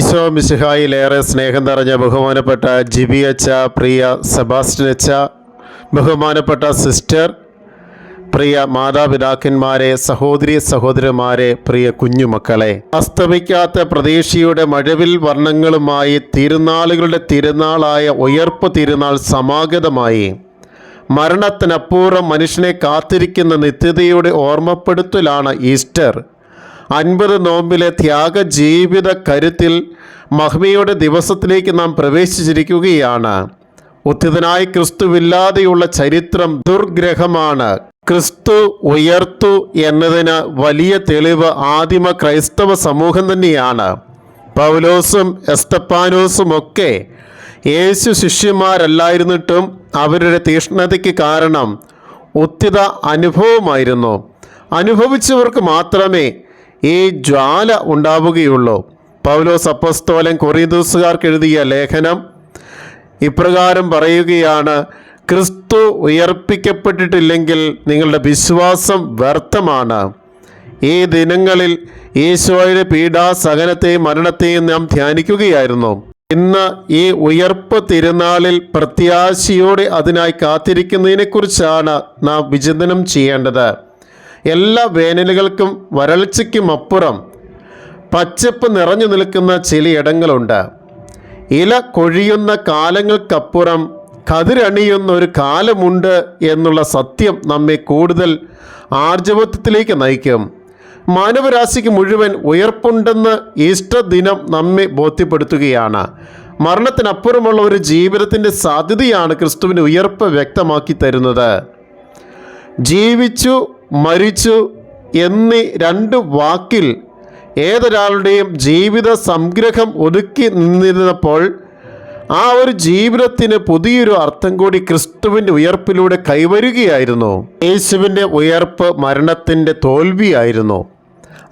ഈശോ മിശിഹായിലേറെ സ്നേഹം നിറഞ്ഞ ബഹുമാനപ്പെട്ട ജിബി അച്ച പ്രിയ സെബാസ്റ്റ്യൻ അച്ച ബഹുമാനപ്പെട്ട സിസ്റ്റർ പ്രിയ മാതാപിതാക്കന്മാരെ സഹോദരി സഹോദരന്മാരെ പ്രിയ കുഞ്ഞുമക്കളെ. അസ്തമിക്കാത്ത പ്രതീക്ഷയുടെ മഴവിൽ വർണങ്ങളുമായി തിരുനാളുകളുടെ തിരുനാളായ ഉയർപ്പ് തിരുനാൾ സമാഗതമായി. മരണത്തിനപ്പൂർവം മനുഷ്യനെ കാത്തിരിക്കുന്ന നിത്യതയുടെ ഓർമ്മപ്പെടുത്തലാണ് ഈസ്റ്റർ. അൻപത് നോമ്പിലെ ത്യാഗ ജീവിത കരുത്തിൽ മഹ്മിയുടെ ദിവസത്തിലേക്ക് നാം പ്രവേശിച്ചിരിക്കുകയാണ്. ഉത്തിതനായ ക്രിസ്തുവില്ലാതെയുള്ള ചരിത്രം ദുർഗ്രഹമാണ്. ക്രിസ്തു ഉയർത്തു എന്നതിന് വലിയ തെളിവ് ആദിമ ക്രൈസ്തവ സമൂഹം തന്നെയാണ്. പൗലോസും എസ്തപ്പാനോസും ഒക്കെ യേശു ശിഷ്യന്മാരല്ലായിരുന്നിട്ടും അവരുടെ തീഷ്ണതയ്ക്ക് കാരണം ഉത്തിത അനുഭവമായിരുന്നു. അനുഭവിച്ചവർക്ക് മാത്രമേ ഈ ജ്വാല ഉണ്ടാവുകയുള്ളൂ. പൗലോസ് അപ്പസ്തോലൻ കൊറിയദൂസുകാർക്ക് എഴുതിയ ലേഖനം ഇപ്രകാരം പറയുകയാണ് ക്രിസ്തു ഉയർപ്പിക്കപ്പെട്ടിട്ടില്ലെങ്കിൽ നിങ്ങളുടെ വിശ്വാസം വ്യർത്ഥമാണ്. ഈ ദിനങ്ങളിൽ ഈശോയുടെ പീഡാസഹനത്തെയും മരണത്തെയും നാം ധ്യാനിക്കുകയായിരുന്നു. ഇന്ന് ഈ ഉയർപ്പ് തിരുനാളിൽ പ്രത്യാശയോടെ അതിനായി കാത്തിരിക്കുന്നതിനെക്കുറിച്ചാണ് നാം വിചിന്തനം ചെയ്യേണ്ടത്. എല്ലാ വേനലുകൾക്കും വരൾച്ചയ്ക്കും അപ്പുറം പച്ചപ്പ് നിറഞ്ഞു നിൽക്കുന്ന ചിലയിടങ്ങളുണ്ട് ഇല കൊഴിയുന്ന കാലങ്ങൾക്കപ്പുറം കതിരണിയുന്ന ഒരു കാലമുണ്ട് എന്നുള്ള സത്യം നമ്മെ കൂടുതൽ ആർജവത്വത്തിലേക്ക് നയിക്കും. മാനവരാശിക്ക് മുഴുവൻ ഉയർപ്പുണ്ടെന്ന് ഈസ്റ്റർ ദിനം നമ്മെ ബോധ്യപ്പെടുത്തുകയാണ്. മരണത്തിനപ്പുറമുള്ള ഒരു ജീവിതത്തിന്റെ സാധ്യതയാണ് ക്രിസ്തുവിന് ഉയർപ്പ് വ്യക്തമാക്കി തരുന്നത്. ജീവിച്ചു മരിച്ചു എന്നീ രണ്ട് വാക്കിൽ ഏതൊരാളുടെയും ജീവിത സംഗ്രഹം ഒതുക്കി നിന്നിരുന്നപ്പോൾ ആ ഒരു ജീവിതത്തിന് പുതിയൊരു അർത്ഥം കൂടി ക്രിസ്തുവിന്റെ ഉയർപ്പിലൂടെ കൈവരുകയായിരുന്നു. യേശുവിന്റെ ഉയർപ്പ് മരണത്തിന്റെ തോൽവിയായിരുന്നു.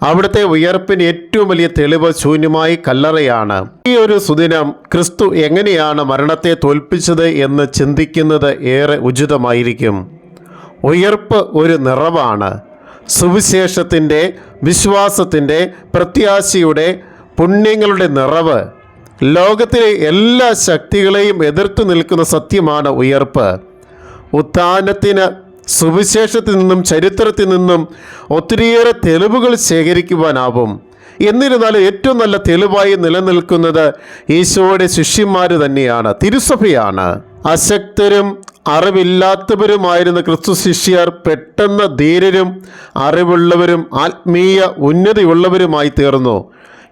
അവിടുത്തെ ഉയർപ്പിന് ഏറ്റവും വലിയ തെളിവ് ശൂന്യമായി കല്ലറയാണ്. ഈ ഒരു സുദിനം ക്രിസ്തു എങ്ങനെയാണ് മരണത്തെ തോൽപ്പിച്ചത് എന്ന് ചിന്തിക്കുന്നത് ഏറെ ഉചിതമായിരിക്കും. ഉയർപ്പ് ഒരു നിറവാണ്. സുവിശേഷത്തിന്റെ വിശ്വാസത്തിന്റെ പ്രത്യാശയുടെ പുണ്യങ്ങളുടെ നിറവ്. ലോകത്തിലെ എല്ലാ ശക്തികളെയും എതിർത്ത് നിൽക്കുന്ന സത്യമാണ് ഉയർപ്പ്. ഉത്ഥാനത്തിന് സുവിശേഷത്തിൽ നിന്നും ചരിത്രത്തിൽ നിന്നും ഒത്തിരിയേറെ തെളിവുകൾ ശേഖരിക്കുവാനാവും. എന്നിരുന്നാലും ഏറ്റവും നല്ല തെളിവായി നിലനിൽക്കുന്നത് ഈശോയുടെ ശിഷ്യന്മാർ തന്നെയാണ് തിരുസഭയാണ്. അശക്തരും അറിവില്ലാത്തവരുമായിരുന്ന ക്രിസ്തു ശിഷ്യർ പെട്ടെന്ന് ധീരരും അറിവുള്ളവരും ആത്മീയ ഉന്നതിയുള്ളവരുമായി തീർന്നു.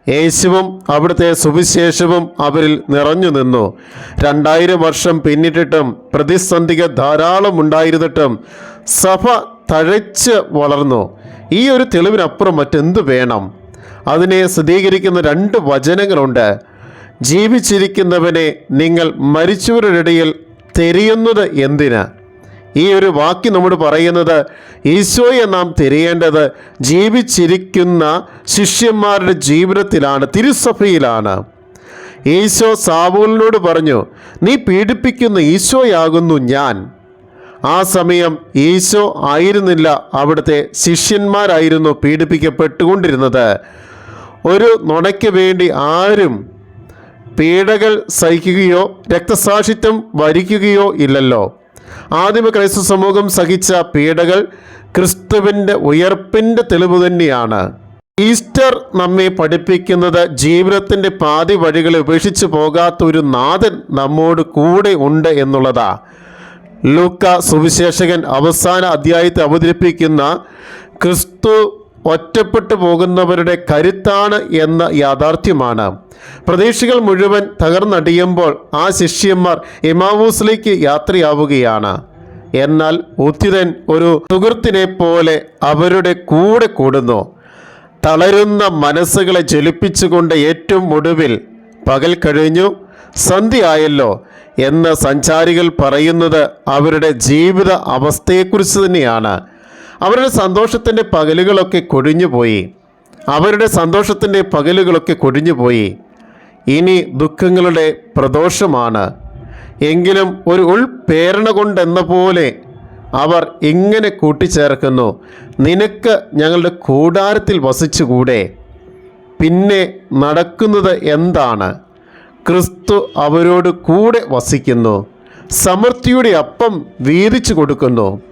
യേശുവും അവിടുത്തെ സുവിശേഷവും അവരിൽ നിറഞ്ഞു നിന്നു. രണ്ടായിരം വർഷം പിന്നിട്ടിട്ടും പ്രതിസന്ധിക ധാരാളം ഉണ്ടായിരുന്നിട്ടും സഭ തഴച്ച് വളർന്നു. ഈ ഒരു തെളിവിനപ്പുറം മറ്റെന്ത് വേണം? അതിനെ സ്ഥിരീകരിക്കുന്ന രണ്ട് വചനങ്ങളുണ്ട്. ജീവിച്ചിരിക്കുന്നവനെ നിങ്ങൾ മരിച്ചവരുടെ ഇടയിൽ തിരയുന്നത് എന്തിനാ? ഈ ഒരു വാക്യം നമ്മോട് പറയുന്നത് ഈശോയെ നാം തിരയേണ്ടത് ജീവിച്ചിരിക്കുന്ന ശിഷ്യന്മാരുടെ ജീവിതത്തിലാണ് തിരുസഭയിലാണ്. ഈശോ സാവൂലിനോട് പറഞ്ഞു നീ പീഡിപ്പിക്കുന്ന ഈശോയാകുന്നു ഞാൻ. ആ സമയം ഈശോ ആയിരുന്നില്ല അവിടുത്തെ ശിഷ്യന്മാരായിരുന്നു പീഡിപ്പിക്കപ്പെട്ടുകൊണ്ടിരുന്നത്. ഒരു നുണയ്ക്ക് വേണ്ടി ആരും പീഡകൾ സഹിക്കുകയോ രക്തസാക്ഷിത്വം വരിക്കുകയോ ഇല്ലല്ലോ. ആദിമ ക്രൈസ്തു സമൂഹം സഹിച്ച പീഡകൾ ക്രിസ്തുവിന്റെ ഉയർപ്പിന്റെ തെളിവ് തന്നെയാണ്. ഈസ്റ്റർ നമ്മെ പഠിപ്പിക്കുന്നത് ജീവിതത്തിന്റെ പാതി വഴികളെ ഉപേക്ഷിച്ച് പോകാത്ത ഒരു നാഥൻ നമ്മോട് കൂടെ ഉണ്ട് എന്നുള്ളതാ. ലൂക്ക സുവിശേഷകൻ അവസാന അധ്യായത്തെ അവതരിപ്പിക്കുന്ന ക്രിസ്തു ഒറ്റപ്പെട്ടു പോകുന്നവരുടെ കരുത്താണ് എന്ന യാഥാർത്ഥ്യമാണ്. പ്രതീക്ഷകൾ മുഴുവൻ തകർന്നടിയുമ്പോൾ ആ ശിഷ്യന്മാർ ഇമാവൂസിലേക്ക് യാത്രയാവുകയാണ്. എന്നാൽ ഉത്തിതൻ ഒരു സുഹൃത്തിനെ പോലെ അവരുടെ കൂടെ കൂടുന്നു. തളരുന്ന മനസ്സുകളെ ജ്വലിപ്പിച്ചുകൊണ്ട് ഏറ്റവും ഒടുവിൽ പകൽ കഴിഞ്ഞു സന്ധ്യയായല്ലോ എന്ന് സഞ്ചാരികൾ പറയുന്നത് അവരുടെ ജീവിത അവസ്ഥയെക്കുറിച്ച് തന്നെയാണ്. അവരുടെ സന്തോഷത്തിന്റെ പകലുകളൊക്കെ കൊഴിഞ്ഞുപോയി അവരുടെ സന്തോഷത്തിന്റെ പകലുകളൊക്കെ കൊഴിഞ്ഞുപോയി ഇനി ദുഃഖങ്ങളുടെ പ്രദോഷമാണ്. എങ്കിലും ഒരു ഉൾപ്രേരണ കൊണ്ടെന്ന പോലെ അവർ ഇങ്ങനെ കൂട്ടിച്ചേർക്കുന്നു. നിനക്ക് ഞങ്ങളുടെ കൂടാരത്തിൽ വസിച്ചുകൂടെ? പിന്നെ നടക്കുന്നത് എന്താണ്? ക്രിസ്തു അവരോട് കൂടെ വസിക്കുന്നു. സമൃദ്ധിയുടെ അപ്പം വീതിച്ചു കൊടുക്കുന്നു.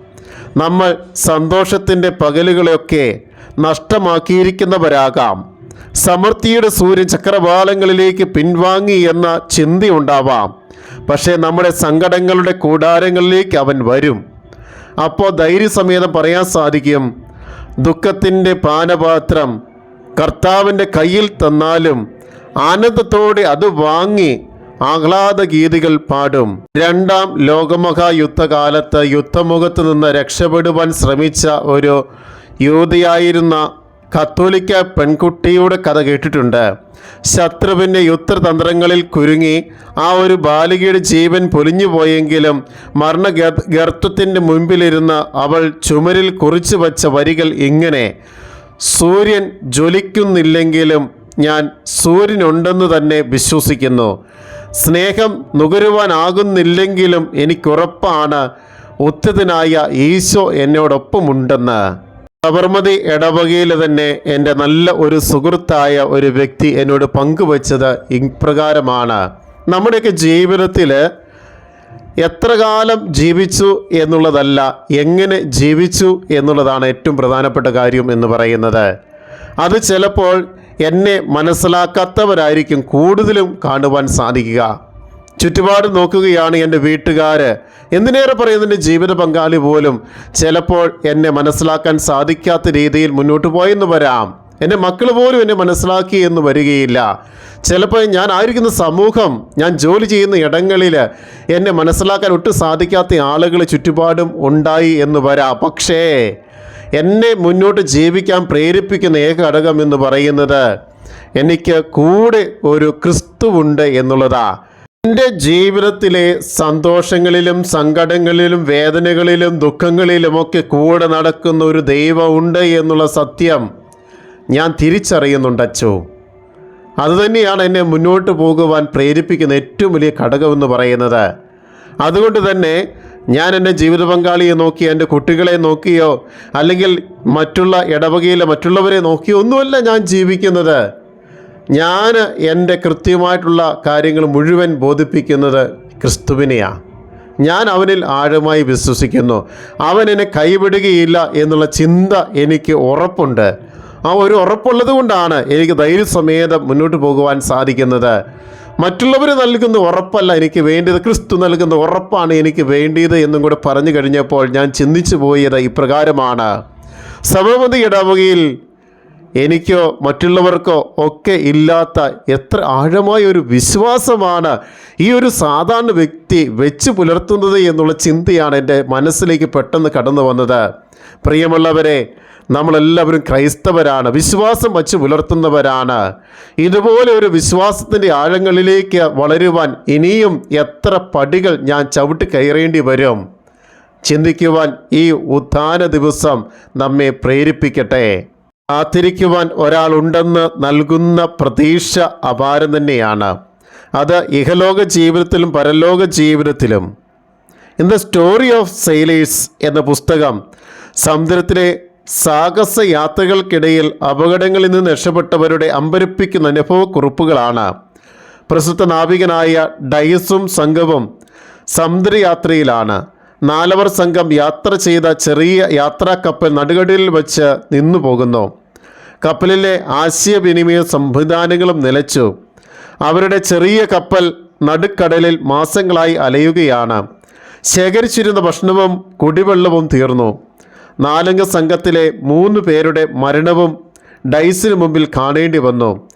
നമ്മൾ സന്തോഷത്തിന്റെ പകലുകളെയൊക്കെ നഷ്ടമാക്കിയിരിക്കുന്നവരാകാം. സമൃദ്ധിയുടെ സൂര്യൻ ചക്രവാളങ്ങളിലേക്ക് പിൻവാങ്ങി എന്ന ചിന്തയുണ്ടാവാം. പക്ഷേ നമ്മുടെ സങ്കടങ്ങളുടെ കൂടാരങ്ങളിലേക്ക് അവൻ വരും. അപ്പോൾ ധൈര്യസമേതം പറയാൻ സാധിക്കും ദുഃഖത്തിന്റെ പാനപാത്രം കർത്താവിന്റെ കയ്യിൽ തന്നാലും ആനന്ദത്തോടെ അത് വാങ്ങി ആഹ്ലാദ ഗീതികൾ പാടും. രണ്ടാം ലോകമഹായുദ്ധകാലത്ത് യുദ്ധമുഖത്ത് നിന്ന് രക്ഷപ്പെടുവാൻ ശ്രമിച്ച ഒരു യുവതിയായിരുന്ന കത്തോലിക്ക പെൺകുട്ടിയുടെ കഥ കേട്ടിട്ടുണ്ട്. ശത്രുവിന്റെ യുദ്ധതന്ത്രങ്ങളിൽ കുരുങ്ങി ആ ഒരു ബാലികയുടെ ജീവൻ പൊലിഞ്ഞു പോയെങ്കിലും മരണ ഗർത്തത്തിന്റെ മുൻപിലിരുന്ന് അവൾ ചുമരിൽ കുറിച്ചു വച്ച വരികൾ ഇങ്ങനെ സൂര്യൻ ജ്വലിക്കുന്നില്ലെങ്കിലും ഞാൻ സൂര്യനുണ്ടെന്ന് തന്നെ വിശ്വസിക്കുന്നു. സ്നേഹം നുകരുവാനാകുന്നില്ലെങ്കിലും എനിക്കുറപ്പാണ്. ഉത്തതനായ ഈശോ എന്നോടൊപ്പമുണ്ടെന്ന്. സബർമതി ഇടവകയിൽ തന്നെ എന്റെ നല്ല ഒരു സുഹൃത്തായ ഒരു വ്യക്തി എന്നോട് പങ്കുവച്ചത് ഇപ്രകാരമാണ്. നമ്മുടെയൊക്കെ ജീവിതത്തിൽ എത്ര കാലം ജീവിച്ചു എന്നുള്ളതല്ല എങ്ങനെ ജീവിച്ചു എന്നുള്ളതാണ് ഏറ്റവും പ്രധാനപ്പെട്ട കാര്യം എന്ന് പറയുന്നത്. അത് ചിലപ്പോൾ എന്നെ മനസ്സിലാക്കാത്തവരായിരിക്കും കൂടുതലും കാണുവാൻ സാധിക്കുക. ചുറ്റുപാട് നോക്കുകയാണ് എന്റെ വീട്ടുകാർ എന്തിനേറെ പറയുന്നതിന്റെ ജീവിത പങ്കാളി പോലും? ചിലപ്പോൾ എന്നെ മനസ്സിലാക്കാൻ സാധിക്കാത്ത രീതിയിൽ മുന്നോട്ട് പോയെന്ന് വരാം. എന്റെ മക്കൾ പോലും എന്നെ മനസ്സിലാക്കി എന്ന് വരികയില്ല. ചിലപ്പോൾ ഞാൻ ആയിരിക്കുന്ന സമൂഹം ഞാൻ ജോലി ചെയ്യുന്ന ഇടങ്ങളിൽ എന്നെ മനസ്സിലാക്കാൻ ഒട്ടും സാധിക്കാത്ത ആളുകൾ ചുറ്റുപാടും ഉണ്ടായി എന്ന് വരാം. പക്ഷേ എന്നെ മുന്നോട്ട് ജീവിക്കാൻ പ്രേരിപ്പിക്കുന്ന ഏക ഘടകം എന്ന് പറയുന്നത് എനിക്ക് കൂടെ ഒരു ക്രിസ്തുവുണ്ട് എന്നുള്ളതാ. എന്റെ ജീവിതത്തിലെ സന്തോഷങ്ങളിലും സങ്കടങ്ങളിലും വേദനകളിലും ദുഃഖങ്ങളിലുമൊക്കെ കൂടെ നടക്കുന്ന ഒരു ദൈവമുണ്ട് എന്നുള്ള സത്യം ഞാൻ തിരിച്ചറിയുന്നുണ്ട് അച്ചോ അതുതന്നെയാണ് എന്നെ മുന്നോട്ട് പോകുവാൻ പ്രേരിപ്പിക്കുന്ന ഏറ്റവും വലിയ ഘടകമെന്ന് പറയുന്നത്. അതുകൊണ്ട് തന്നെ ഞാൻ എന്റെ ജീവിത പങ്കാളിയെ നോക്കി എന്റെ കുട്ടികളെ നോക്കിയോ അല്ലെങ്കിൽ മറ്റുള്ള ഇടവകയിലെ മറ്റുള്ളവരെ നോക്കിയോ ഒന്നുമല്ല ഞാൻ ജീവിക്കുന്നത്. ഞാൻ എന്റെ കൃത്യമായിട്ടുള്ള കാര്യങ്ങൾ മുഴുവൻ ബോധിപ്പിക്കുന്നത് ക്രിസ്തുവിനെയാണ് ഞാൻ അവനിൽ ആഴമായി വിശ്വസിക്കുന്നു. അവൻ എന്നെ കൈവിടുകയില്ല എന്നുള്ള ചിന്ത എനിക്ക് ഉറപ്പുണ്ട്. ആ ഒരു ഉറപ്പുള്ളത് കൊണ്ടാണ് എനിക്ക് ധൈര്യസമേതം മുന്നോട്ട് പോകുവാൻ സാധിക്കുന്നത്. മറ്റുള്ളവർ നൽകുന്ന ഉറപ്പല്ല എനിക്ക് വേണ്ടത് ക്രിസ്തു നൽകുന്ന ഉറപ്പാണ് എനിക്ക് വേണ്ടിയത് എന്നും കൂടെ പറഞ്ഞു കഴിഞ്ഞപ്പോൾ ഞാൻ ചിന്തിച്ചു പോയത് ഇപ്രകാരമാണ്. സമമതി ഇടവകയിൽ എനിക്കോ മറ്റുള്ളവർക്കോ ഒക്കെ ഇല്ലാത്ത എത്ര ആഴമായ ഒരു വിശ്വാസമാണ് ഈ ഒരു സാധാരണ വ്യക്തി വെച്ച് പുലർത്തുന്നത് എന്നുള്ള ചിന്തയാണ് എന്റെ മനസ്സിലേക്ക് പെട്ടെന്ന് കടന്നു വന്നത്. പ്രിയമുള്ളവരെ നമ്മളെല്ലാവരും ക്രൈസ്തവരാണ് വിശ്വാസം വച്ച് പുലർത്തുന്നവരാണ്. ഇതുപോലെ ഒരു വിശ്വാസത്തിന്റെ ആഴങ്ങളിലേക്ക് വളരുവാൻ ഇനിയും എത്ര പടികൾ ഞാൻ ചവിട്ടി കയറേണ്ടി വരും? ചിന്തിക്കുവാൻ ഈ ഉത്ഥാന ദിവസം നമ്മെ പ്രേരിപ്പിക്കട്ടെ. കാത്തിരിക്കുവാൻ ഒരാളുണ്ടെന്ന് നൽകുന്ന പ്രതീക്ഷ അപാരം തന്നെയാണ്. അത് ഇഹലോക ജീവിതത്തിലും പരലോക ജീവിതത്തിലും. In the story of sailors എന്ന പുസ്തകം സമുദ്രത്തിലെ സാഹസ യാത്രകൾക്കിടയിൽ അപകടങ്ങളിൽ നിന്ന് രക്ഷപ്പെട്ടവരുടെ അമ്പരപ്പിക്കുന്ന അനുഭവക്കുറിപ്പുകളാണ്. പ്രസിദ്ധ നാവികനായ ഡയസും സംഘവും സമുദ്രയാത്രയിലാണ്. നാലവർ സംഘം യാത്ര ചെയ്ത ചെറിയ യാത്രാ കപ്പൽ നടുകടലിൽ വച്ച് നിന്നു പോകുന്നു. കപ്പലിലെ ആശയവിനിമയ സംവിധാനങ്ങളും നിലച്ചു. അവരുടെ ചെറിയ കപ്പൽ നടുക്കടലിൽ മാസങ്ങളായി അലയുകയാണ്. ശേഖരിച്ചിരുന്ന ഭക്ഷണവും കുടിവെള്ളവും തീർന്നു. നാലംഗ സംഘത്തിലെ മൂന്ന് പേരുടെ മരണവും ഡൈസിന് മുമ്പിൽ കാണേണ്ടി വന്നു.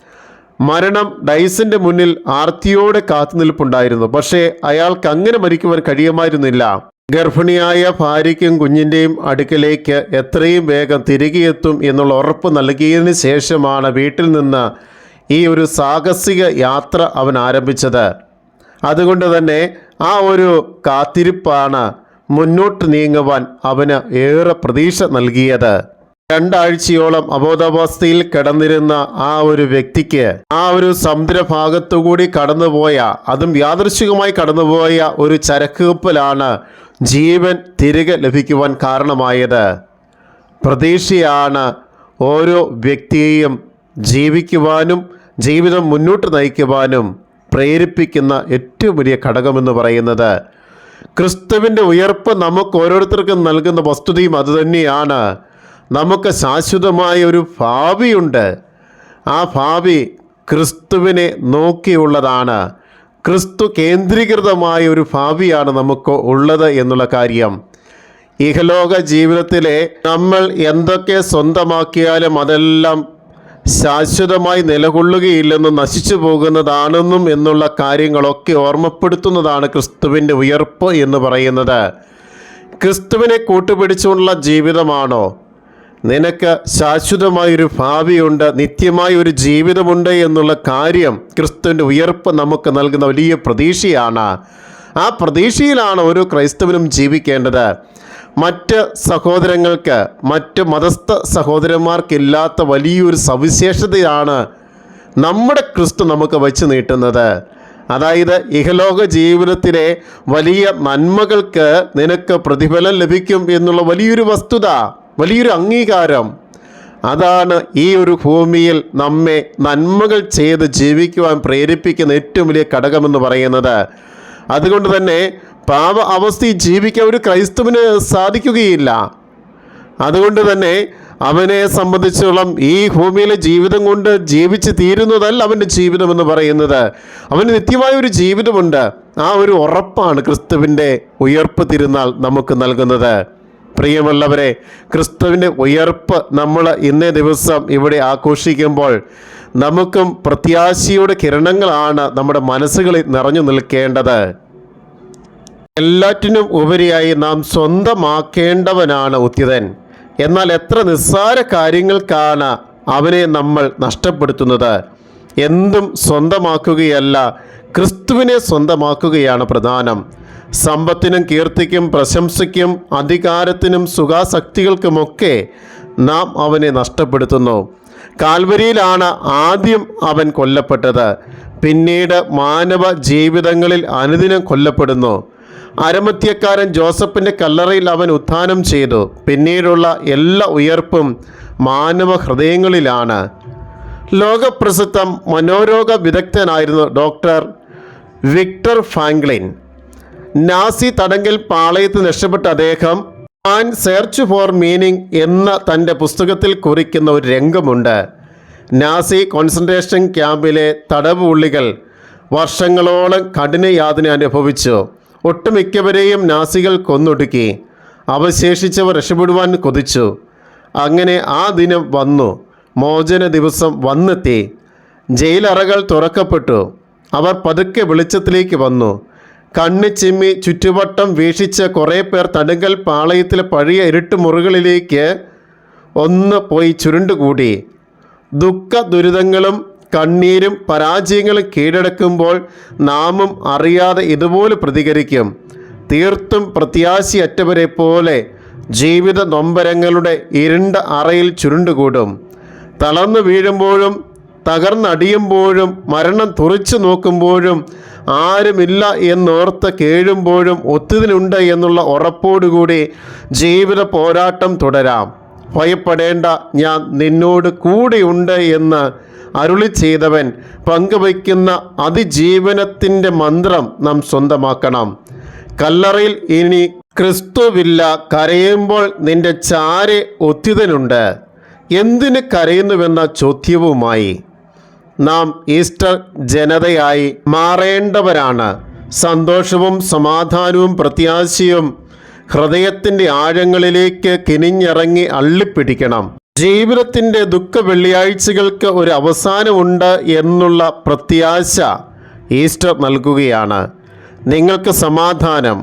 മരണം ഡൈസിന്റെ മുന്നിൽ ആർത്തിയോടെ കാത്തുനിൽപ്പുണ്ടായിരുന്നു. പക്ഷേ അയാൾക്ക് അങ്ങനെ മരിക്കുവാൻ കഴിയുമായിരുന്നില്ല. ഗർഭിണിയായ ഭാര്യയ്ക്കും കുഞ്ഞിന്റെയും അടുക്കലേക്ക് എത്രയും വേഗം തിരികെ എത്തും എന്നുള്ള ഉറപ്പ് നൽകിയതിന് ശേഷമാണ് വീട്ടിൽ നിന്ന് ഈ ഒരു സാഹസിക യാത്ര അവൻ ആരംഭിച്ചത്. അതുകൊണ്ട് തന്നെ ആ ഒരു കാത്തിരിപ്പാണ് മുന്നോട്ട് നീങ്ങുവാൻ അവന് ഏറെ പ്രതീക്ഷ നൽകിയത്. രണ്ടാഴ്ചയോളം അബോധാവസ്ഥയിൽ കിടന്നിരുന്ന ആ ഒരു വ്യക്തിക്ക് ആ ഒരു സമുദ്രഭാഗത്തുകൂടി കടന്നുപോയ അതും യാദൃശികമായി കടന്നുപോയ ഒരു ചരക്ക് കപ്പലാണ് ജീവൻ തിരികെ ലഭിക്കുവാൻ കാരണമായത്. പ്രതീക്ഷയാണ് ഓരോ വ്യക്തിയെയും ജീവിക്കുവാനും ജീവിതം മുന്നോട്ട് നയിക്കുവാനും പ്രേരിപ്പിക്കുന്ന ഏറ്റവും വലിയ ഘടകമെന്ന് പറയുന്നത് ക്രിസ്തുവിന്റെ ഉയർപ്പ് നമുക്ക് ഓരോരുത്തർക്കും നൽകുന്ന വസ്തുതയും അതുതന്നെയാണ് നമുക്ക് ശാശ്വതമായ ഒരു ഭാവിയുണ്ട്. ആ ഭാവി ക്രിസ്തുവിനെ നോക്കിയുള്ളതാണ്. ക്രിസ്തു കേന്ദ്രീകൃതമായ ഒരു ഭാവിയാണ് നമുക്ക് ഉള്ളത് എന്നുള്ള കാര്യം. ഇഹലോക ജീവിതത്തിലെ നമ്മൾ എന്തൊക്കെ സ്വന്തമാക്കിയാലും അതെല്ലാം ശാശ്വതമായി നിലകൊള്ളുകയില്ലെന്നും നശിച്ചു പോകുന്നതാണെന്നും എന്നുള്ള കാര്യങ്ങളൊക്കെ ഓർമ്മപ്പെടുത്തുന്നതാണ് ക്രിസ്തുവിന്റെ ഉയർപ്പ് എന്ന് പറയുന്നത്. ക്രിസ്തുവിനെ കൂട്ടുപിടിച്ചുകൊണ്ടുള്ള ജീവിതമാണോ? നിനക്ക് ശാശ്വതമായൊരു ഭാവിയുണ്ട് നിത്യമായ ഒരു ജീവിതമുണ്ട് എന്നുള്ള കാര്യം ക്രിസ്തുവിന്റെ ഉയർപ്പ് നമുക്ക് നൽകുന്ന വലിയ പ്രതീക്ഷയാണ്. ആ പ്രതീക്ഷയിലാണ് ഓരോ ക്രൈസ്തവനും ജീവിക്കേണ്ടത്. മറ്റ് സഹോദരങ്ങൾക്ക് മറ്റ് മതസ്ഥ സഹോദരന്മാർക്കില്ലാത്ത വലിയൊരു സവിശേഷതയാണ് നമ്മുടെ ക്രിസ്തു നമുക്ക് വച്ച് നീട്ടുന്നത്. അതായത് ഇഹലോക ജീവിതത്തിലെ വലിയ നന്മകൾക്ക് നിനക്ക് പ്രതിഫലം ലഭിക്കും എന്നുള്ള വലിയൊരു വസ്തുത വലിയൊരു അംഗീകാരം. അതാണ് ഈ ഒരു ഭൂമിയിൽ നമ്മെ നന്മകൾ ചെയ്ത് ജീവിക്കുവാൻ പ്രേരിപ്പിക്കുന്ന ഏറ്റവും വലിയ ഘടകമെന്ന് പറയുന്നത്. അതുകൊണ്ട് തന്നെ പാപ അവസ്ഥയിൽ ജീവിക്കാൻ ഒരു ക്രൈസ്തവന് സാധിക്കുകയില്ല. അതുകൊണ്ട് തന്നെ അവനെ സംബന്ധിച്ചോളം ഈ ഭൂമിയിലെ ജീവിതം കൊണ്ട് ജീവിച്ച് തീരുന്നതല്ല അവന്റെ ജീവിതം എന്ന് പറയുന്നത്. അവന് നിത്യമായ ഒരു ജീവിതമുണ്ട്. ആ ഒരു ഉറപ്പാണ് ക്രിസ്തുവിന്റെ ഉയർപ്പ് തിരുന്നാൾ നമുക്ക് നൽകുന്നത്. പ്രിയമുള്ളവരെ ക്രിസ്തുവിന്റെ ഉയർപ്പ് നമ്മൾ ഇന്നേ ദിവസം ഇവിടെ ആഘോഷിക്കുമ്പോൾ നമുക്കും പ്രത്യാശയുടെ കിരണങ്ങളാണ് നമ്മുടെ മനസ്സുകളിൽ നിറഞ്ഞു നിൽക്കേണ്ടത്. എല്ലാറ്റിനും ഉപരിയായി നാം സ്വന്തമാക്കേണ്ടവനാണ് ഉത്തിതൻ. എന്നാൽ എത്ര നിസ്സാര കാര്യങ്ങൾക്കാണ് അവനെ നമ്മൾ നഷ്ടപ്പെടുത്തുന്നത്. എന്തും സ്വന്തമാക്കുകയല്ല ക്രിസ്തുവിനെ സ്വന്തമാക്കുകയാണ് പ്രധാനം. സമ്പത്തിനും കീർത്തിക്കും പ്രശംസയ്ക്കും അധികാരത്തിനും സുഖാസക്തികൾക്കുമൊക്കെ നാം അവനെ നഷ്ടപ്പെടുത്തുന്നു. കാൽവരിയിലാണ് ആദ്യം അവൻ കൊല്ലപ്പെട്ടത്. പിന്നീട് മാനവ ജീവിതങ്ങളിൽ അനുദിനം കൊല്ലപ്പെടുന്നു. അരമത്യക്കാരൻ ജോസഫിന്റെ കല്ലറയിൽ അവൻ ഉത്ഥാനം ചെയ്തു. പിന്നീടുള്ള എല്ലാ ഉയർപ്പും മാനവ ഹൃദയങ്ങളിലാണ്. ലോകപ്രസിദ്ധം മനോരോഗ വിദഗ്ധനായിരുന്നു ഡോക്ടർ വിക്ടർ ഫാങ്ക്ലിൻ നാസി തടങ്കൽ പാളയത്ത് നഷ്ടപ്പെട്ട അദ്ദേഹം ആൻ സെർച്ച് ഫോർ മീനിങ് എന്ന തന്റെ പുസ്തകത്തിൽ കുറിക്കുന്ന ഒരു രംഗമുണ്ട്. നാസി കോൺസെൻട്രേഷൻ ക്യാമ്പിലെ തടവുള്ളികൾ വർഷങ്ങളോളം കഠിന യാതന അനുഭവിച്ചു. ഒട്ടുമിക്കവരെയും നാസികൾ കൊന്നൊടുക്കി. അവശേഷിച്ചവർ രക്ഷപ്പെടുവാൻ കൊതിച്ചു. അങ്ങനെ ആ ദിനം വന്നു. മോചന ദിവസം വന്നെത്തി. ജയിലറകൾ തുറക്കപ്പെട്ടു. അവർ പതുക്കെ വെളിച്ചത്തിലേക്ക് വന്നു. കണ്ണ് ചിമ്മി ചുറ്റുവട്ടം വീക്ഷിച്ച കുറേ പേർ തടുങ്കൽ പാളയത്തിലെ പഴയ ഇരുട്ട് മുറികളിലേക്ക് ഒന്ന് പോയി ചുരുണ്ടുകൂടി. ദുഃഖ ദുരിതങ്ങളും കണ്ണീരും പരാജയങ്ങളും കീഴടക്കുമ്പോൾ നാമും അറിയാതെ ഇതുപോലെ പ്രതികരിക്കും. തീർത്തും പ്രത്യാശയറ്റവരെ പോലെ ജീവിത നൊമ്പരങ്ങളുടെ ഇരുണ്ട അറയിൽ ചുരുണ്ടുകൂടും. തളർന്നു വീഴുമ്പോഴും തകർന്നടിയുമ്പോഴും മരണം തുറച്ചു നോക്കുമ്പോഴും ആരുമില്ല എന്നോർത്ത് കേഴുമ്പോഴും ഒത്തുതിനുണ്ട് എന്നുള്ള ഉറപ്പോടുകൂടി ജീവിത പോരാട്ടം തുടരാം. ഭയപ്പെടേണ്ട ഞാൻ നിന്നോട് കൂടെയുണ്ട് എന്ന് അരുളി ചെയ്തവൻ പങ്കുവയ്ക്കുന്ന അതിജീവനത്തിന്റെ മന്ത്രം നാം സ്വന്തമാക്കണം. കല്ലറയിൽ ഇനി ക്രിസ്തുവില്ല കരയുമ്പോൾ നിന്റെ ചാരെ ഒത്തിതനുണ്ട്. എന്തിന് കരയുന്നുവെന്ന ചോദ്യവുമായി നാം ഈസ്റ്റർ ജനതയായി മാറേണ്ടവരാണ്. സന്തോഷവും സമാധാനവും പ്രത്യാശയും ഹൃദയത്തിന്റെ ആഴങ്ങളിലേക്ക് കിനിഞ്ഞിറങ്ങി അള്ളിപ്പിടിക്കണം. ജീവിതത്തിന്റെ ദുഃഖ വെള്ളിയാഴ്ചകൾക്ക് ഒരു അവസാനമുണ്ട് എന്നുള്ള പ്രത്യാശ ഈസ്റ്റർ നൽകുകയാണ്. നിങ്ങൾക്ക് സമാധാനം.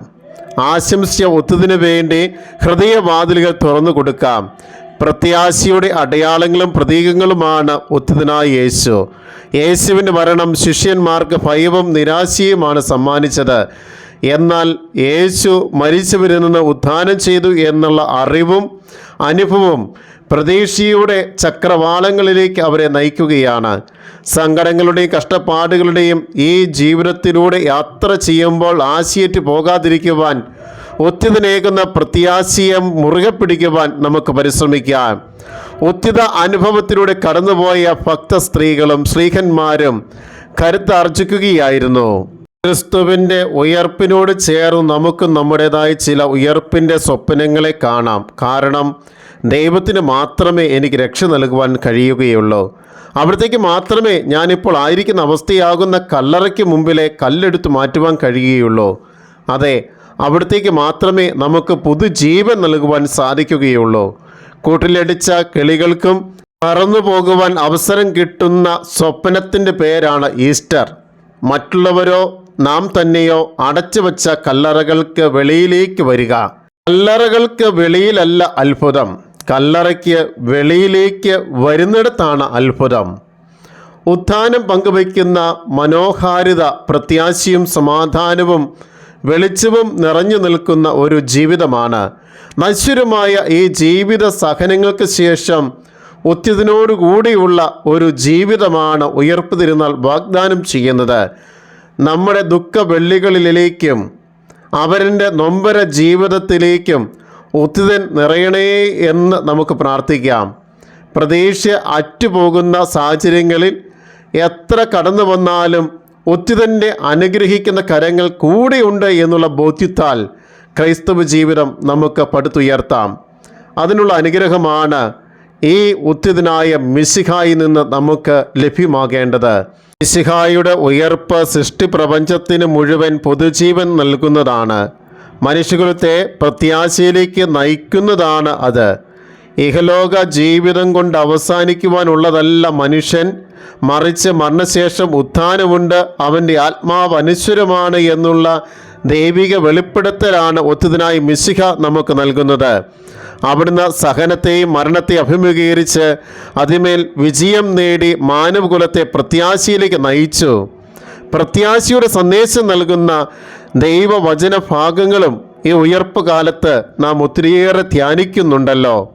ആശംസ്യ ഒത്തതിനു വേണ്ടി ഹൃദയവാതിലുകൾ തുറന്നു കൊടുക്കാം. പ്രത്യാശയുടെ അടയാളങ്ങളും പ്രതീകങ്ങളുമാണ് ഒത്തുതിനായ യേശു. യേശുവിന്റെ മരണം ശിഷ്യന്മാർക്ക് ഭയവും നിരാശയുമാണ് സമ്മാനിച്ചത്. എന്നാൽ യേശു മരിച്ചവരിൽ നിന്ന് ഉത്ഥാനം ചെയ്തു എന്നുള്ള അറിവും അനുഭവവും പ്രതീക്ഷയുടെ ചക്രവാളങ്ങളിലേക്ക് അവരെ നയിക്കുകയാണ്. സങ്കടങ്ങളുടെയും കഷ്ടപ്പാടുകളുടെയും ഈ ജീവിതത്തിലൂടെ യാത്ര ചെയ്യുമ്പോൾ ആശയേറ്റ് പോകാതിരിക്കുവാൻ ഒത്തിതനേകുന്ന പ്രത്യാശയം മുറുകെ പിടിക്കുവാൻ നമുക്ക് പരിശ്രമിക്കാം. ഒത്തിത അനുഭവത്തിലൂടെ കടന്നുപോയ ഭക്ത സ്ത്രീകളും ശ്രീഹന്മാരും കരുത്താർജിക്കുകയായിരുന്നു ക്രിസ്തുവിന്റെ ഉയർപ്പിനോട് ചേർന്ന് നമുക്ക് നമ്മുടേതായ ചില ഉയർപ്പിന്റെ സ്വപ്നങ്ങളെ കാണാം. കാരണം ദൈവത്തിന് മാത്രമേ എനിക്ക് രക്ഷ നൽകുവാൻ കഴിയുകയുള്ളൂ. അവിടത്തേക്ക് മാത്രമേ ഞാനിപ്പോൾ ആയിരിക്കുന്ന അവസ്ഥയാകുന്ന കല്ലറയ്ക്ക് മുമ്പിലെ കല്ലെടുത്ത് മാറ്റുവാൻ കഴിയുകയുള്ളൂ. അതെ അവിടത്തേക്ക് മാത്രമേ നമുക്ക് പുതുജീവൻ നൽകുവാൻ സാധിക്കുകയുള്ളൂ. കൂട്ടിലടിച്ച കിളികൾക്കും പറന്നു പോകുവാൻ അവസരം കിട്ടുന്ന സ്വപ്നത്തിന്റെ പേരാണ് ഈസ്റ്റർ. മറ്റുള്ളവരോ നാം തന്നെയോ അടച്ചു വച്ച കല്ലറകൾക്ക് വെളിയിലേക്ക് വരിക. കല്ലറകൾക്ക് വെളിയിലല്ല അത്ഭുതം. കല്ലറയ്ക്ക് വെളിയിലേക്ക് വരുന്നിടത്താണ് അത്ഭുതം. ഉത്ഥാനം പങ്കുവയ്ക്കുന്ന മനോഹാരിത പ്രത്യാശയും സമാധാനവും വെളിച്ചവും നിറഞ്ഞു നിൽക്കുന്ന ഒരു ജീവിതമാണ്. നശ്വരമായ ഈ ജീവിത സഹനങ്ങൾക്ക് ശേഷം ഉത്യതിനോടുകൂടിയുള്ള ഒരു ജീവിതമാണ് ഉയർപ്പ് തിരുന്നാൾ വാഗ്ദാനം ചെയ്യുന്നത്. നമ്മുടെ ദുഃഖ വെള്ളികളിലേക്കും അവരിന്റെ നൊമ്പര ജീവിതത്തിലേക്കും ഉത്തിതൻ നിറയണേ എന്ന് നമുക്ക് പ്രാർത്ഥിക്കാം. പ്രതീക്ഷ അറ്റുപോകുന്ന സാഹചര്യങ്ങളിൽ എത്ര കടന്നു വന്നാലും ഉത്തിതന്റെ അനുഗ്രഹിക്കുന്ന കരങ്ങൾ കൂടെയുണ്ട് എന്നുള്ള ബോധ്യത്താൽ ക്രൈസ്തവ ജീവിതം നമുക്ക് പടുത്തുയർത്താം. അതിനുള്ള അനുഗ്രഹമാണ് ഈ ഉത്തിതനായ മിസിഹായിൽ നിന്ന് നമുക്ക് ലഭ്യമാകേണ്ടത് മിശിഹായുടെ ഉയർപ്പ് സൃഷ്ടി പ്രപഞ്ചത്തിന് മുഴുവൻ പൊതുജീവൻ നൽകുന്നതാണ്. മനുഷ്യകുലത്തെ പ്രത്യാശയിലേക്ക് നയിക്കുന്നതാണ് അത്. ഇഹലോക ജീവിതം കൊണ്ട് അവസാനിക്കുവാനുള്ളതല്ല മനുഷ്യൻ മറിച്ച് മരണശേഷം ഉത്ഥാനമുണ്ട്. അവന്റെ ആത്മാവ് അനശ്വരമാണ് എന്നുള്ള ദൈവിക വെളിപ്പെടുത്തലാണ് ഒത്തുതിനായി മിശിഹ നമുക്ക് നൽകുന്നത്. അവിടുന്ന് സഹനത്തെയും മരണത്തെ അഭിമുഖീകരിച്ച് അതിമേൽ വിജയം നേടി മാനവകുലത്തെ പ്രത്യാശയിലേക്ക് നയിച്ചു. പ്രത്യാശയുടെ സന്ദേശം നൽകുന്ന ദൈവവചന ഭാഗങ്ങളും ഈ ഉയർപ്പ് കാലത്ത് നാം ഒത്തിരിയേറെ ധ്യാനിക്കുന്നുണ്ടല്ലോ.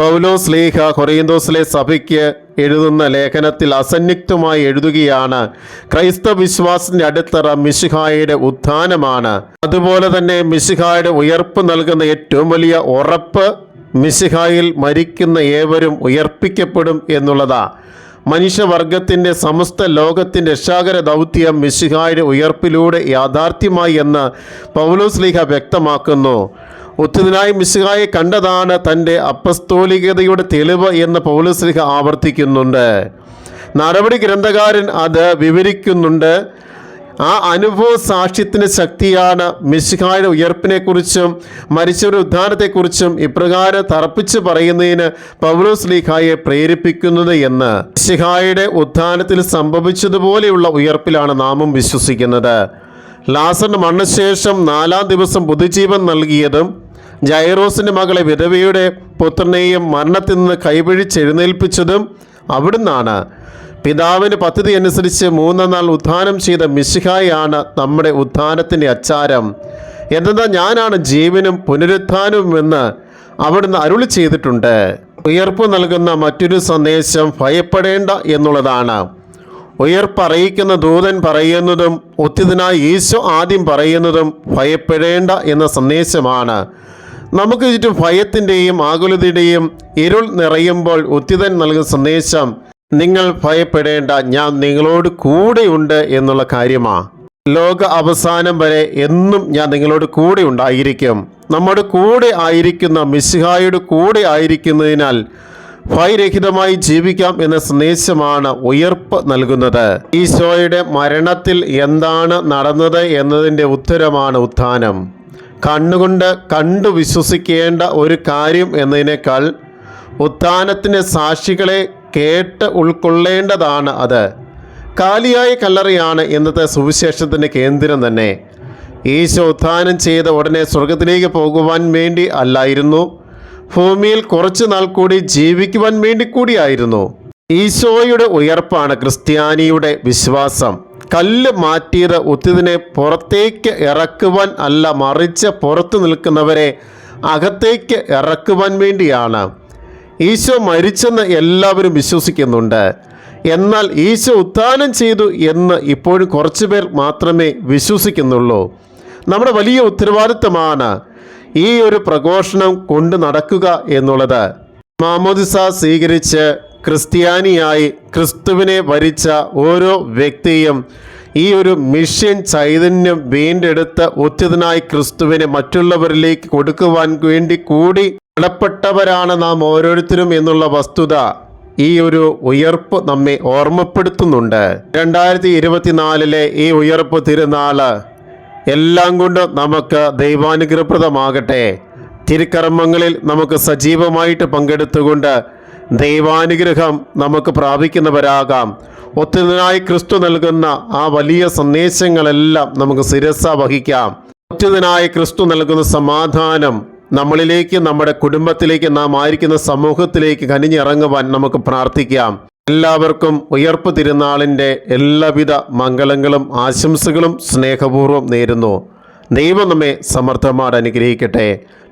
പൗലോസ് ലേഖ കൊറിയന്തോസിലെ സഭയ്ക്ക് എഴുതുന്ന ലേഖനത്തിൽ അസന്നിഗ്ധമായി എഴുതുകയാണ് ക്രൈസ്തവ വിശ്വാസത്തിന്റെ അടിത്തറ മിശിഹായുടെ ഉത്ഥാനമാണ്. അതുപോലെ തന്നെ മിശിഹായുടെ ഉയർപ്പ് നൽകുന്ന ഏറ്റവും വലിയ ഉറപ്പ് മിശിഹായിൽ മരിക്കുന്ന ഏവരും ഉയർപ്പിക്കപ്പെടും എന്നുള്ളതാ. മനുഷ്യവർഗത്തിന്റെ സമസ്ത ലോകത്തിന്റെ രക്ഷാകര ദൗത്യം മിശിഹായുടെ ഉയർപ്പിലൂടെ യാഥാർത്ഥ്യമായി എന്ന് പൗലോസ് ലീഹ വ്യക്തമാക്കുന്നു. ഉത്തിനായി മിശിഹായെ കണ്ടതാണ് തന്റെ അപ്പസ്തോലികതയുടെ തെളിവ് എന്ന് പൗലസ്ലിഹ ആവർത്തിക്കുന്നുണ്ട്. നടപടി ഗ്രന്ഥകാരൻ അത് വിവരിക്കുന്നുണ്ട്. ആ അനുഭവ സാക്ഷ്യത്തിന്റെ ശക്തിയാണ് മിശിഹായുടെ ഉയർപ്പിനെക്കുറിച്ചും മരിച്ചവരുടെ ഉദ്ധാനത്തെക്കുറിച്ചും ഇപ്രകാരം തറപ്പിച്ച് പറയുന്നതിന് പൗലോസ് ലീഖായെ പ്രേരിപ്പിക്കുന്നത് എന്ന്. മിശിഹായുടെ ഉദ്ധാനത്തിൽ സംഭവിച്ചതുപോലെയുള്ള ഉയർപ്പിലാണ് നാമും വിശ്വസിക്കുന്നത്. ലാസറിന് മണ്ണശേഷം നാലാം ദിവസം പുതുജീവൻ നൽകിയതും ജൈറോസിന്റെ മകളെ വിധവയുടെ പുത്രനെയും മരണത്തിൽ നിന്ന് കൈപിഴിച്ചെഴുന്നേൽപ്പിച്ചതും അവിടുന്നാണ്. പിതാവിന്റെ പദ്ധതി അനുസരിച്ച് മൂന്നാം നാൾ ഉത്ഥാനം ചെയ്ത മിശിഹായാണ് നമ്മുടെ ഉത്ഥാനത്തിന്റെ അച്ചാരം. എന്തെന്നാൽ ഞാനാണ് ജീവനും പുനരുത്ഥാനവും എന്ന് അവിടുന്ന് അരുളി ചെയ്തിട്ടുണ്ട്. ഉയർപ്പ് നൽകുന്ന മറ്റൊരു സന്ദേശം ഭയപ്പെടേണ്ട എന്നുള്ളതാണ്. ഉയർപ്പറിയിക്കുന്ന ദൂതൻ പറയുന്നതും ഒത്തിതിനായി ഈശോ ആദ്യം പറയുന്നതും ഭയപ്പെടേണ്ട എന്ന സന്ദേശമാണ്. നമുക്ക് ചുറ്റും ഭയത്തിന്റെയും ആകുലതയുടെയും ഇരുൾ നിറയുമ്പോൾ ഉത്തിതൻ നൽകുന്ന സന്ദേശം നിങ്ങൾ ഭയപ്പെടേണ്ട ഞാൻ നിങ്ങളോട് കൂടെയുണ്ട് എന്നുള്ള കാര്യമാണ് ലോക അവസാനം വരെ എന്നും ഞാൻ നിങ്ങളോട് കൂടെ ഉണ്ടായിരിക്കും. നമ്മുടെ കൂടെ ആയിരിക്കുന്ന മിശിഹായുടെ കൂടെ ആയിരിക്കുന്നതിനാൽ ഭയരഹിതമായി ജീവിക്കാം എന്ന സന്ദേശമാണ് ഉയർപ്പ് നൽകുന്നത്. ഈശോയുടെ മരണത്തിൽ എന്താണ് നടന്നത് എന്നതിന്റെ ഉത്തരമാണ് ഉത്ഥാനം. കണ്ണുകൊണ്ട് കണ്ടു വിശ്വസിക്കേണ്ട ഒരു കാര്യം എന്നതിനേക്കാൾ ഉത്ഥാനത്തിന്റെ സാക്ഷികളെ കേട്ട് ഉൾക്കൊള്ളേണ്ടതാണ് അത്. കാലിയായ കല്ലറിയാണ് ഇന്നത്തെ സുവിശേഷത്തിന്റെ കേന്ദ്രം തന്നെ. ഈശോ ഉത്ഥാനം ചെയ്ത ഉടനെ സ്വർഗത്തിലേക്ക് പോകുവാൻ വേണ്ടി അല്ലായിരുന്നു. ഭൂമിയിൽ കുറച്ചു നാൾ കൂടി ജീവിക്കുവാൻ വേണ്ടി കൂടിയായിരുന്നു. ഈശോയുടെ ഉയർപ്പാണ് ക്രിസ്ത്യാനിയുടെ വിശ്വാസം. കല്ല് മാറ്റിയത് ഉത്തിതിനെ പുറത്തേക്ക് ഇറക്കുവാൻ അല്ല മറിച്ച് പുറത്തു നിൽക്കുന്നവരെ അകത്തേക്ക് ഇറക്കുവാൻ വേണ്ടിയാണ്. ഈശോ മരിച്ചെന്ന് എല്ലാവരും വിശ്വസിക്കുന്നുണ്ട്. എന്നാൽ ഈശോ ഉത്ഥാനം ചെയ്തു എന്ന് ഇപ്പോഴും കുറച്ചു പേർ മാത്രമേ വിശ്വസിക്കുന്നുള്ളൂ. നമ്മുടെ വലിയ ഉത്തരവാദിത്തമാണ് ഈ ഒരു പ്രഘോഷണം കൊണ്ടു നടക്കുക എന്നുള്ളത്. മാമോദിസ സ്വീകരിച്ച് ക്രിസ്ത്യാനിയായി ക്രിസ്തുവിനെ വരിച്ച ഓരോ വ്യക്തിയും ഈ ഒരു മിഷൻ ചൈതന്യം വീണ്ടെടുത്ത് ഉച്ചതനായി ക്രിസ്തുവിനെ മറ്റുള്ളവരിലേക്ക് കൊടുക്കുവാൻ വേണ്ടി കൂടി കടപ്പെട്ടവരാണ് നാം ഓരോരുത്തരും എന്നുള്ള വസ്തുത ഈ ഒരു ഉയർപ്പ് നമ്മെ ഓർമ്മപ്പെടുത്തുന്നുണ്ട്. രണ്ടായിരത്തി ഇരുപത്തിനാലിലെ ഈ ഉയർപ്പ് തിരുനാൾ എല്ലാം കൊണ്ട് നമുക്ക് ദൈവാനുഗ്രഹപ്രദമാകട്ടെ. തിരുക്കർമ്മങ്ങളിൽ നമുക്ക് സജീവമായിട്ട് പങ്കെടുത്തുകൊണ്ട് ദൈവാനുഗ്രഹം നമുക്ക് പ്രാപിക്കുന്നവരാകാം. ഒത്തിനായി ക്രിസ്തു നൽകുന്ന ആ വലിയ സന്ദേശങ്ങളെല്ലാം നമുക്ക് ശിരസ വഹിക്കാം. ഒറ്റുതനായ ക്രിസ്തു നൽകുന്ന സമാധാനം നമ്മളിലേക്ക് നമ്മുടെ കുടുംബത്തിലേക്ക് നാം ആയിരിക്കുന്ന സമൂഹത്തിലേക്ക് കനിഞ്ഞിറങ്ങുവാൻ നമുക്ക് പ്രാർത്ഥിക്കാം. എല്ലാവർക്കും ഉയർപ്പ് തിരുനാളിന്റെ എല്ലാവിധ മംഗളങ്ങളും ആശംസകളും സ്നേഹപൂർവം നേരുന്നു. ദൈവം നമ്മെ സമർത്ഥമാർ അനുഗ്രഹിക്കട്ടെ.